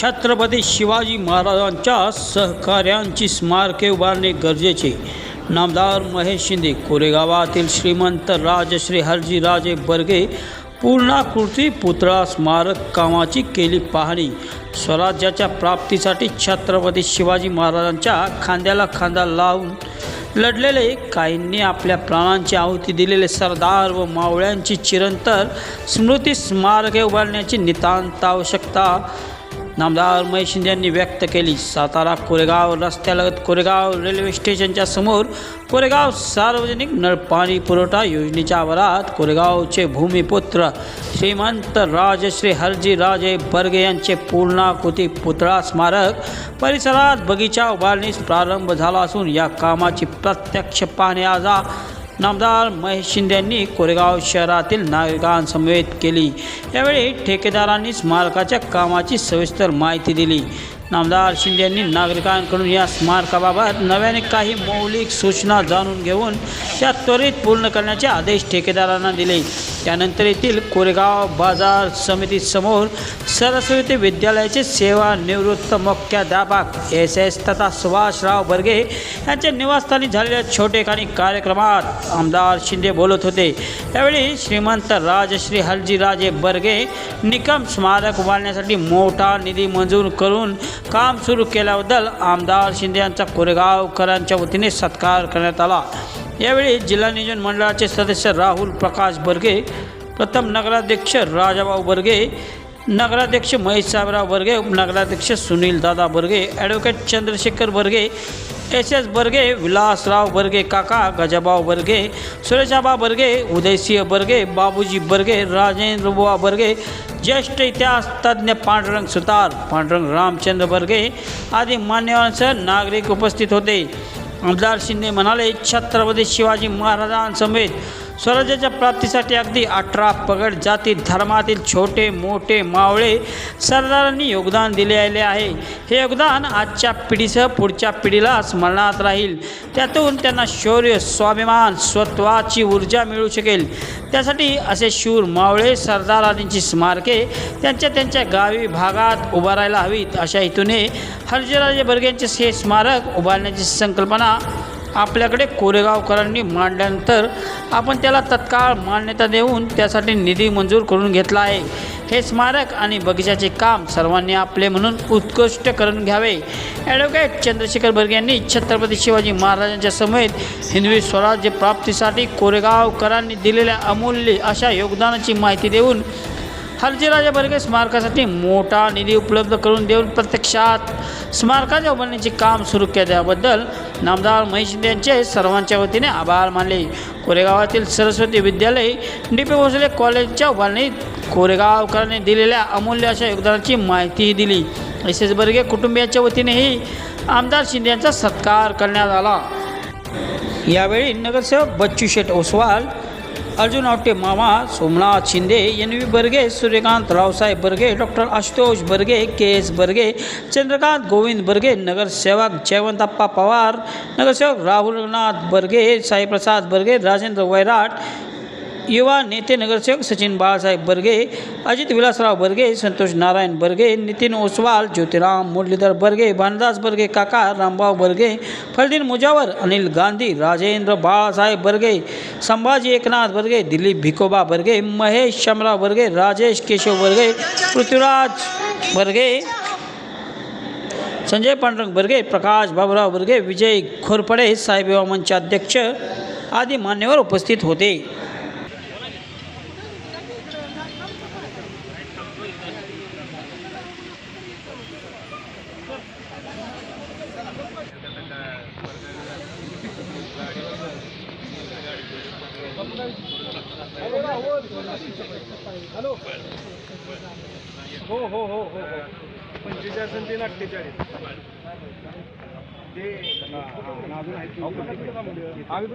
छत्रपती शिवाजी महाराजांच्या सहकार्यांची स्मारके उभारणे गरजेचे. नामदार महेश शिंदे कोरेगावातील श्रीमंत राजश्री हरजीराजे बर्गे पूर्णाकृती पुतळा स्मारक कामाची केली पाहणी. स्वराज्याच्या प्राप्तीसाठी छत्रपती शिवाजी महाराजांच्या खांद्याला खांदा लावून लढलेले काहींनी आपल्या प्राणांची आहुती दिलेले सरदार व मावळ्यांची चिरंतर स्मृती स्मारके उभारण्याची नितांत आवश्यकता नामदार उमेश शिंदे यांनी व्यक्त केली. सातारा कोरेगाव रस्त्यालगत कोरेगाव रेल्वे स्टेशनच्या समोर कोरेगाव सार्वजनिक नळपाणी पुरवठा योजनेच्या आवारात कोरेगावचे भूमिपुत्र श्रीमंत राजश्री हरजी राजे बर्गे यांचे पूर्णाकृती पुतळा स्मारक परिसरात बगीचा उभारणीस प्रारंभ झाला असून या कामाची प्रत्यक्ष पाहणी आज नामदार महेश शिंदे यांनी कोरेगाव शहरातील नागरिकांसमवेत केली. यावेळी ठेकेदारांनी स्मारकाच्या कामाची सविस्तर माहिती दिली. नामदार शिंदे यांनी नागरिकांकडून या स्मारकाबाबत नव्याने काही मौलिक सूचना जाणून घेऊन त्या त्वरित पूर्ण करण्याचे आदेश ठेकेदारांना दिले. त्यानंतर येथील कोरेगाव बाजार समितीसमोर सरस्वती विद्यालयाचे सेवानिवृत्त मुख्याध्यापक एस एस तथा सुभाषराव बर्गे यांच्या निवासस्थानी झालेल्या छोटेखानी कार्यक्रमात आमदार शिंदे बोलत होते. त्यावेळी श्रीमंत राजश्री हलजीराजे बर्गे निकम स्मारक उभारण्यासाठी मोठा निधी मंजूर करून काम सुरू केल्याबद्दल आमदार शिंदे यांचा कोरेगावकरांच्या वतीने सत्कार करण्यात आला. यावेळी जिल्हा नियोजन मंडळाचे सदस्य राहुल प्रकाश बर्गे, प्रथम नगराध्यक्ष राजाभाऊ बर्गे, नगराध्यक्ष महेश साहेबराव बर्गे, उपनगराध्यक्ष Sunil Dada Barge advocate Chandrashekhar Barge S S Barge, Vilasrao Barge, Kaka Gajabhau Barge, सुरेशाबा Barge, Uday Singh Barge, बाबूजी बर्गे, राजेंद्र बर्गे, ज्येष्ठ इतिहास तज्ज्ञ पांडुरंग सुतार, पांडुरंग रामचंद्र बर्गे आदी मान्यवरांसह नागरिक उपस्थित होते. आमदार शिंदे म्हणाले छत्रपती शिवाजी महाराजांसमेत स्वराज्याच्या प्राप्तीसाठी अगदी अठरा पगड जाती धर्मातील छोटे मोठे मावळे सरदारांनी योगदान दिलेले आहे. हे योगदान आजच्या पिढीसह पुढच्या पिढीला स्मरणात राहील. त्यातून त्यांना शौर्य स्वाभिमान स्वत्वाची ऊर्जा मिळू शकेल. त्यासाठी असे शूर मावळे सरदारांची स्मारके त्यांच्या त्यांच्या गावी भागात उभारायला हवीत. अशा हेतूने हर्जराजे बर्गेंचे हे स्मारक उभारण्याची संकल्पना आपल्याकडे कोरेगावकरांनी मांडल्यानंतर आपण त्याला तत्काळ मान्यता देऊन त्यासाठी निधी मंजूर करून घेतला आहे. हे स्मारक आणि बगीचाचे काम सर्वांनी आपले म्हणून उत्कृष्ट करून घ्यावे. ॲडव्होकेट चंद्रशेखर बर्गे यांनी छत्रपती शिवाजी महाराजांच्या समेत हिंदवी स्वराज्य प्राप्तीसाठी कोरेगावकरांनी दिलेल्या अमूल्य अशा योगदानाची माहिती देऊन हलजीराजा बर्गे स्मारकासाठी मोठा निधी उपलब्ध करून देऊन प्रत्यक्षात स्मारकाच्या उभारण्याचे काम सुरू केल्याबद्दल नामदार महेश यांचे सर्वांच्या वतीने आभार मानले. कोरेगावातील सरस्वती विद्यालय डी पी भोसले कॉलेजच्या उभारणीत कोरेगावकरांनी दिलेल्या अमूल्य अशा योगदानाची माहितीही दिली. एस एस बर्गे कुटुंबियांच्या वतीनेही आमदार शिंदे यांचा सत्कार करण्यात आला. यावेळी नगरसेवक बच्चू शेठ Oswal Arjun Awate Mama Somnath Shinde N V Barge Suryakant Raosaheb Barge doctor Ashutosh Barge K S Barge Chandrakant Govind Barge नगरसेवक जयवंतप्पा पवार नगरसेवक राहुलनाथ बर्गे साईप्रसाद बर्गे राजेंद्र वैराट युवा नेते नगरसेवक सचिन बाळासाहेब बर्गे अजित विलासराव बर्गे संतोष नारायण बर्गे नितीन ओसवाल ज्योतिराम मुरलीधर बर्गे भानदास बर्गे काका रामभाऊ बर्गे फलदीन मुजावर अनिल गांधी राजेंद्र बाळासाहेब बर्गे संभाजी एकनाथ बर्गे दिलीप भिकोबा बर्गे महेश शमराव बर्गे राजेश केशव बर्गे पृथ्वीराज बर्गे संजय पांडुरंग बर्गे प्रकाश बाबुराव बर्गे विजय खोरपडे साहेब युवा अध्यक्ष आदी मान्यवर उपस्थित होते. हो हो हो हो हो. पंचेचाळीस आणि तीन अठ्ठेचाळीस. ते आम्ही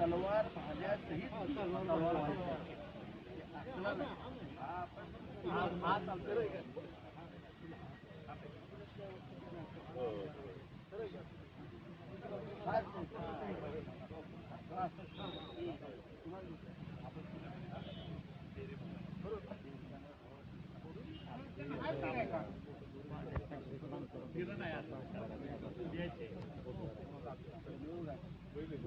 तलवार भाज्या सहित तलवार आपण